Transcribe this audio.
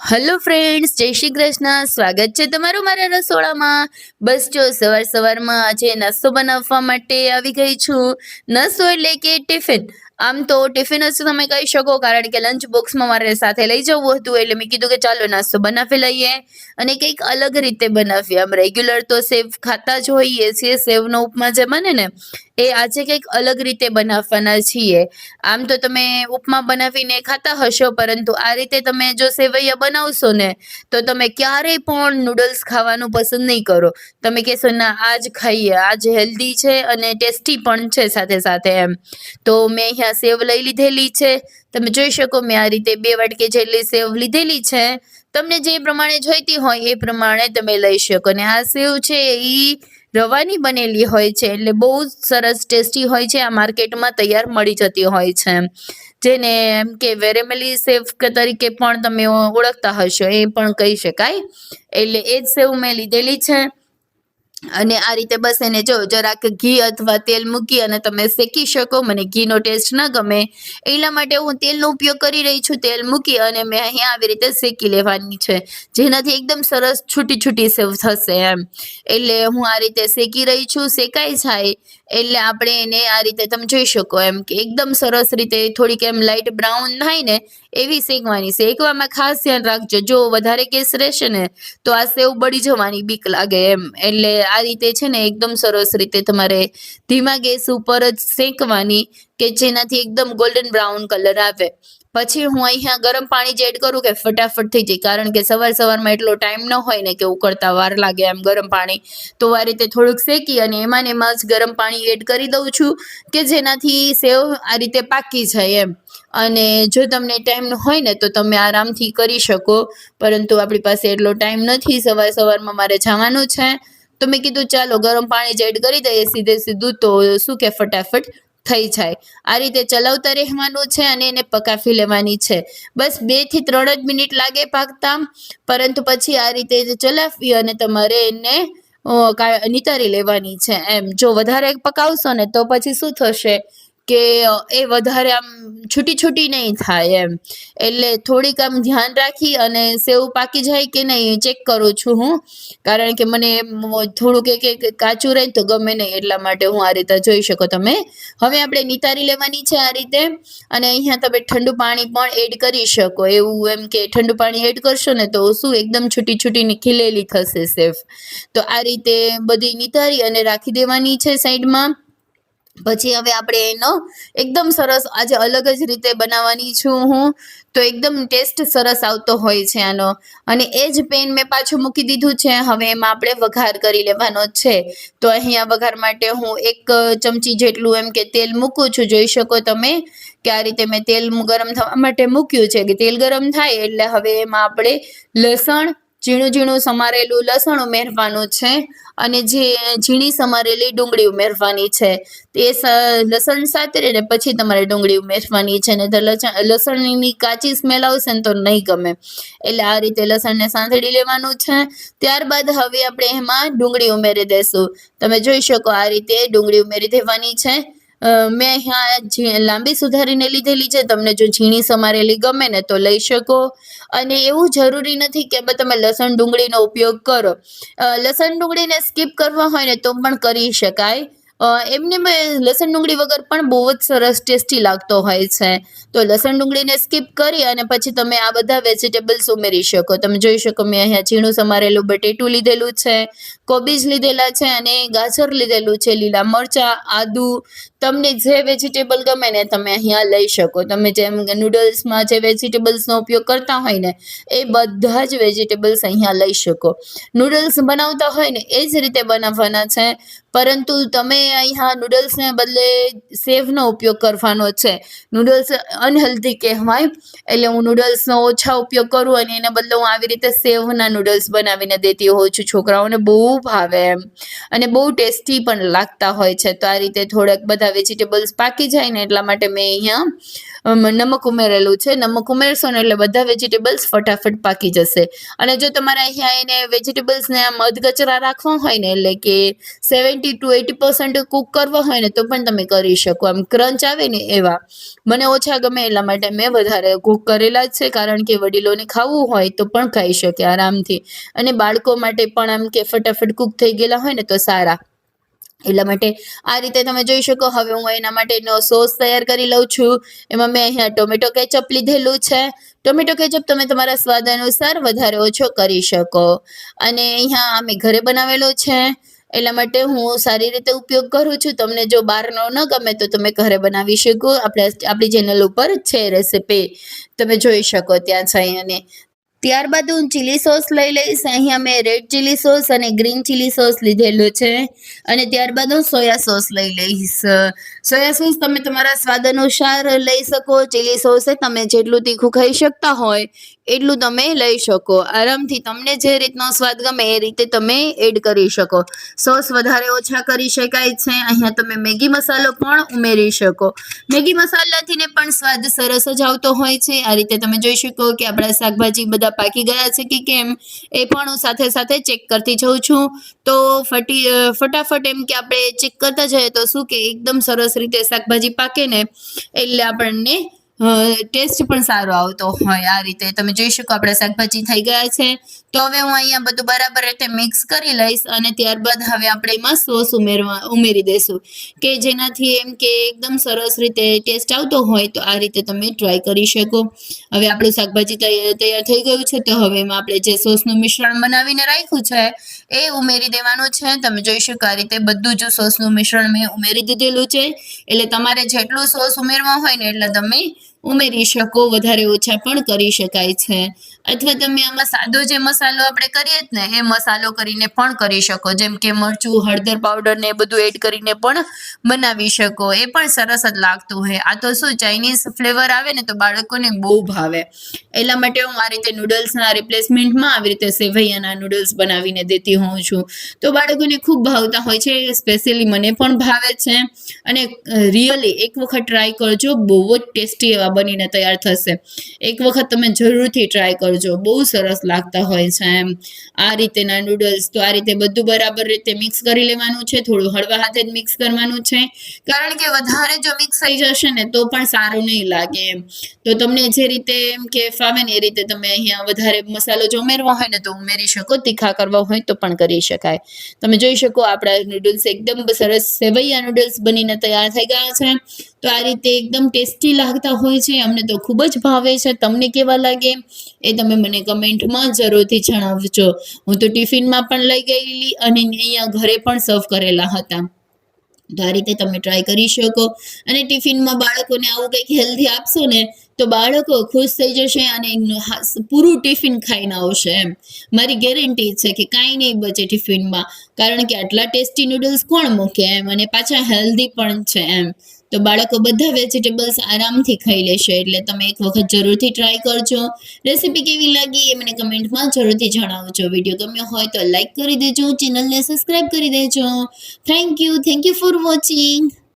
Hello friends જય શ્રી કૃષ્ણ. સ્વાગત છે તમારું મારા રસોડામાં. બસ જો, સવાર સવારમાં આજે નાસ્તો બનાવવા માટે આવી ગઈ છું. નાસ્તો એટલે કે ટિફિન. આમ તો ટિફિન જ તમે કહી શકો, કારણ કે લંચ બોક્સમાં મારે સાથે લઈ જવું હતું, એટલે મેં કીધું કે ચાલો નાસ્તો બનાવી લઈએ. અને કંઈક અલગ રીતે બનાવીએ. આમ રેગ્યુલર તો સેવ ખાતા જ હોઈએ છીએ, સેવનો ઉપમા જે બને ને એ આજે કંઈક અલગ રીતે બનાવવાના છીએ. આમ તો તમે ઉપમા બનાવીને ખાતા હશો, પરંતુ આ રીતે તમે જો સેવૈયા બનાવશો ને, તો તમે ક્યારેય પણ નૂડલ્સ ખાવાનું પસંદ નહીં કરો. તમે કહેશો, ના, આજ ખાઈએ, આજ હેલ્ધી છે અને ટેસ્ટી પણ છે સાથે સાથે એમ. તો મેં અહીંયા સેવ લઈ લીધેલી છે. તમે જોઈ શકો, મેં આ રીતે બે વાટકી જેટલી સેવ લીધેલી છે. તમને જે પ્રમાણે જોઈતી હોય એ પ્રમાણે તમે લઈ શકો. ને આ સેવ છે એ રવાની બનેલી હોય છે એટલે બહુ જ સરસ ટેસ્ટી હોય છે, આ માર્કેટમાં તૈયાર મળી જતી હોય છે. જેને એમ કે વેરેમલી સેવ તરીકે પણ તમે ઓળખતા હશો, એ પણ કહી શકાય. એટલે એ જ સેવ મેં લીધેલી છે. અને આ રીતે બસ એને જો જરાક ઘી અથવા તેલ મૂકી અને તમે શેકી શકો. મને ઘીનો ટેસ્ટ ન ગમે. એટલા માટે હું તેલનો ઉપયોગ કરી રહી છું. તેલ મૂકી અને મેં અહીંયા આવી રીતે શેકી લેવાની છે. જેનાથી એકદમ સરસ છૂટી છૂટી સેવ થશે એમ. એટલે હું આ રીતે શેકી રહી છું. શેકાઈ જાય એટલે આપણે એને આ રીતે તમે જોઈ શકો એમ કે એકદમ સરસ રીતે થોડીક એમ લાઇટ બ્રાઉન થાય ને એવી શેકવાની. શેકવામાં ખાસ ધ્યાન રાખજો. જો વધારે કેસ રહેશે ને તો આ સેવ બળી જવાની બીક લાગે એમ. એટલે આ રીતે છે ને એકદમ સરસ રીતે તમારે ધીમા ગેસ ઉપર જ શેકવાની કે જેનાથી એકદમ ગોલ્ડન બ્રાઉન કલર આવે. પછી હું અહીંયા ગરમ પાણી જ એડ કરું કે ફટાફટ થઈ જાય. કારણ કે સવાર સવારમાં એટલો ટાઈમ ન હોય ને કે ઉકળતા વાર લાગે એમ ગરમ પાણી. તો આ રીતે થોડુંક શેકી અને એમાં ને એમાં જ ગરમ પાણી એડ કરી દઉં છું કે જેનાથી સેવ આ રીતે પાકી જાય એમ. અને જો તમને ટાઈમ હોય ને તો તમે આરામથી કરી શકો. પરંતુ આપણી પાસે એટલો ટાઈમ નથી. સવાર સવારમાં મારે જવાનું છે. તો મેં કીધું ચાલો ગરમ પાણી જ એડ કરી દઈએ સીધે સીધું તો શું કે ફટાફટ? થઈ જાય. આ રીતે ચલાવતા રહેવાનું છે અને એને પકાવી લેવાની છે. બસ બેથી ત્રણ જ મિનિટ લાગે પાકતા પરંતુ પછી આ રીતે ચલાવી અને તમારે એને નિતારી લેવાની છે. એમ, જો વધારે પકાવશો ને તો પછી શું થશે? કે, એ વધારે આમ છૂટી છૂટી નહીં થાય એમ. એટલે થોડીક આમ ધ્યાન રાખી અને સેવ પાકી જાય કે નહીં ચેક કરું છું હું. કારણ કે મને થોડુંક એક કાચું રહે તો ગમે નહીં એટલા માટે હું આ રીતે જોઈ શકો તમે. હવે આપણે નિતારી લેવાની છે આ રીતે. અને અહીંયા તમે ઠંડુ પાણી પણ એડ કરી શકો. એવું એમ કે ઠંડુ પાણી એડ કરશો ને તો શું એકદમ છૂટી છૂટી ખીલેલી થશે સેફ તો આ રીતે બધી નિતારી અને રાખી દેવાની છે સાઈડમાં. પછી હવે આપણે એનો એકદમ સરસ આજે અલગ જ રીતે બનાવવાની છું હું. તો એકદમ ટેસ્ટ સરસ આવતો હોય છે આનો. અને એ જ પેન મેં પાછું મૂકી દીધું છે. હવે એમાં આપણે વઘાર કરી લેવાનો છે. તો અહીંયા વઘાર માટે હું એક ચમચી જેટલું એમ કે તેલ મૂકું છું. જોઈ શકો તમે કે આ રીતે મેં તેલ ગરમ થવા માટે મૂક્યું છે કે તેલ ગરમ થાય એટલે હવે એમાં આપણે લસણ ઝીણું ઝીણું સમારેલું લસણ ઉમેરવાનું છે અને જે ઝીણી સમારેલી ડુંગળી ઉમેરવાની છે. તે લસણ સાતરે ને પછી તમારે ડુંગળી ઉમેરવાની છે. ને તો લસણની કાચી સ્મેલ આવશે ને તો નહીં ગમે. એટલે આ રીતે લસણને સાંથળી લેવાનું છે. ત્યારબાદ હવે આપણે એમાં ડુંગળી ઉમેરી દેશું. તમે જોઈ શકો આ રીતે ડુંગળી ઉમેરી દેવાની છે. મેં અહીંયા લાંબી સુધારીને લીધેલી છે, તમને જો ઝીણી સમારેલી ગમે ને તો લઈ શકો. અને એવું જરૂરી નથી કે તમે લસણ ડુંગળીનો ઉપયોગ કરો. લસણ ડુંગળીને સ્કીપ કરવા હોય ને તો પણ કરી શકાય. એમને લસણ ડુંગળી વગર પણ બહુ જ સરસ ટેસ્ટી લાગતો હોય છે. તો લસણ ડુંગળીને સ્કીપ કરી અને પછી તમે આ બધા વેજીટેબલ્સ ઉમેરી શકો. તમે જોઈ શકો મેં અહીંયા ઝીણું સમારેલું બટેટું લીધેલું છે, કોબીજ લીધેલા છે અને ગાજર લીધેલું છે, લીલા મરચાં, આદુ તમને જે વેજીટેબલ ગમે ને તમે અહીંયા લઈ શકો. તમે જેમ નૂડલ્સમાં જે વેજીટેબલ્સનો ઉપયોગ કરતા હોય ને, એ બધા જ વેજીટેબલ્સ અહીંયા લઈ શકો. નૂડલ્સ બનાવતા હોય ને, એ જ રીતે બનાવવાના છે. પરંતુ તમે અહીંયા નૂડલ્સને બદલે સેવનો ઉપયોગ કરવાનો છે. નૂડલ્સ અનહેલ્ધી કહેવાય, એટલે હું નૂડલ્સનો ઓછા ઉપયોગ કરું અને એના બદલે હું આવી રીતે સેવના નૂડલ્સ બનાવીને દેતી હોઉં છું. છોકરાઓને બહુ ભાવે એમ. અને બહુ ટેસ્ટી પણ લાગતા હોય છે. તો આ રીતે થોડાક બધા બધા વેજીટેબલ્સ પાકી જાય ને એટલા માટે મેં અહીંયા નમક ઉમેરેલું છે. નમક ઉમેરશો ને એટલે બધા વેજીટેબલ્સ ફટાફટ પાકી જશે. અને જો તમારે અહીંયા એને વેજીટેબલ્સને આમ અધગચરા રાખવા હોય ને એટલે કે seventy to eighty percent cook કરવા હોય ને તો પણ તમે કરી શકો. આમ ક્રંચ આવે ને એવા. મને ઓછા ગમે એટલા માટે મેં વધારે કૂક કરેલા જ છે. કારણ કે વડીલોને ખાવું હોય તો પણ ખાઈ શકે આરામથી. અને બાળકો માટે પણ આમ કે ફટાફટ કૂક થઈ ગયેલા હોય ને તો સારા. એટલા માટે આ રીતે તમે જોઈ શકો, હવે હું એના માટેનો સોસ તૈયાર કરી લઉં છું. એમાં મેં અહીંયા ટોમેટો કેચઅપ લીધેલું છે. ટોમેટો કેચઅપ તમે તમારા સ્વાદ અનુસાર વધારે ઓછો કરી શકો. અને અહીંયા અમે ઘરે બનાવેલો છે. એટલા માટે હું સારી રીતે ઉપયોગ કરું છું. તમને જો બહારનો ન ગમે તો તમે ઘરે બનાવી શકો. આપણે આપણી ચેનલ ઉપર છે રેસીપી તમે જોઈ શકો ત્યાં જઈ અને ત્યારબાદ હું ચીલી સોસ લઈ લઈશ. અહીંયા મેં રેડ ચીલી સોસ અને ગ્રીન ચીલી સોસ લીધેલો છે. અને ત્યારબાદ હું સોયા સોસ લઈ લઈશ. સોયા સોસ તમે તમારા સ્વાદ અનુસાર લઈ શકો. ચીલી સોસે તમે જેટલું તીખું ખાઈ શકતા હોય, એટલું તમે લઈ શકો. આરામથી તમને જે રીતનો સ્વાદ ગમે એ રીતે તમે એડ કરી શકો. સોસ વધારે ઓછા કરી શકાય છે. અહીંયા તમે મેગી મસાલો પણ ઉમેરી શકો. મેગી મસાલાથીને પણ સ્વાદ સરસ જ આવતો હોય છે. આ રીતે તમે જોઈ શકો કે આપણા શાકભાજી બધા પાકી ગયા છે કે કેમ, એ પણ હું સાથે સાથે ચેક કરતી જઉં છું. તો ફટી ફટાફટ એમ કે આપણે ચેક કરતા જઈએ તો શું કે એકદમ સરસ રીતે શાકભાજી પાકે ને, એટલે આપણને ટેસ્ટ પણ સારો આવતો હોય આ રીતે. તમે જોઈ શકો આપણા શાકભાજી થઈ ગયા છે. તો હવે હું અહીંયા બધું બરાબર રીતે મિક્સ કરી લઈશ અને ત્યારબાદ હવે આપણે એમાં સોસ ઉમેરવા, ઉમેરી દઈશું. કે જેનાથી એમ કે એકદમ સરસ રીતે ટેસ્ટ આવતો હોય તો આ રીતે તમે ટ્રાય કરી શકો. હવે આપણું શાકભાજી તૈયાર થઈ ગયું છે તો હવે એમાં આપણે જે સોસનું મિશ્રણ બનાવીને રાખ્યું છે એ ઉમેરી દેવાનું છે. તમે જોઈ શકો આ રીતે બધું જ સોસનું મિશ્રણ મેં ઉમેરી દીધેલું છે. એટલે તમારે જેટલું સોસ ઉમેરવા હોય ને એટલે તમે ઉમેરી શકો, વધારે ઓછા પણ કરી શકાય છે. અથવા તમે આમાં સાદો જે મસાલો આપણે કરીએ જ ને, એ મસાલો કરીને પણ કરી શકો. જેમ કે મરચું, હળદર પાવડર ને બધું એડ કરીને પણ બનાવી શકો. એ પણ સરસ જ લાગતું હોય. આ તો શું ચાઇનીઝ ફ્લેવર આવે ને તો બાળકોને બહુ ભાવે. એટલા માટે હું આ રીતે નૂડલ્સના રિપ્લેસમેન્ટમાં આવી રીતે સેવૈયાના નૂડલ્સ બનાવીને દેતી હોઉં છું. તો બાળકોને ખૂબ ભાવતા હોય છે સ્પેશિયલી મને પણ ભાવે છે. અને રિયલી એક વખત ટ્રાય કરજો, બહુ જ ટેસ્ટી એવા બનીને તૈયાર થશે. એક વખત તમે જરૂરથી ટ્રાય કરજો. બહુ સરસ લાગતા હોય છે એમ. આ રીતેના નૂડલ્સ તો આ રીતે બધું બરાબર રીતે મિક્સ કરી લેવાનું છે. થોડું હળવા હાથે જ મિક્સ કરવાનું છે. કારણ કે વધારે જો મિક્સ થઈ જશે ને તો પણ સારું નહીં લાગે એમ. તો તમને જે રીતે એમ કે ફાવે ને એ રીતે તમે અહીંયા વધારે મસાલો જો ઉમેરવો હોય ને તો ઉમેરી શકો. તીખા કરવા હોય તો પણ કરી શકાય. તમે જોઈ શકો આપણા નૂડલ્સ એકદમ સરસ સેવૈયા નૂડલ્સ બનીને તૈયાર થઈ ગયા છે. તો આ રીતે એકદમ ટેસ્ટી લાગતા હોય છે, અમને તો ખૂબ જ ભાવે છે. તમને કેવા લાગે? એ તમે મને કમેન્ટમાં જરૂરથી જણાવજો. હું તો ટિફિનમાં પણ લઈ ગયેલી અને અહીંયા ઘરે પણ સર્વ કરેલા હતા. તો આ રીતે તમે ટ્રાય કરી શકો. અને ટિફિનમાં બાળકોને આવું કંઈક હેલ્ધી આપશો ને, તો બાળકો ખુશ થઈ જશે અને પૂરું ટિફિન ખાઈને આવશે એમ. મારી ગેરંટી છે કે કાંઈ નહીં બચે ટિફિનમાં. કારણ કે આટલા ટેસ્ટી નૂડલ્સ કોણ મૂકે એમ? અને પાછા હેલ્ધી પણ છે એમ. તો બાળકો બધા વેજીટેબલ્સ આરામથી ખાઈ લેશે. એટલે તમે એક વખત જરૂરથી ટ્રાય કરજો. રેસીપી કેવી લાગી એ મને કમેન્ટમાં જરૂરથી જણાવજો. વીડિયો ગમ્યો હોય તો લાઈક કરી દેજો. ચેનલને સબસ્ક્રાઈબ કરી દેજો. Thank you thank you for watching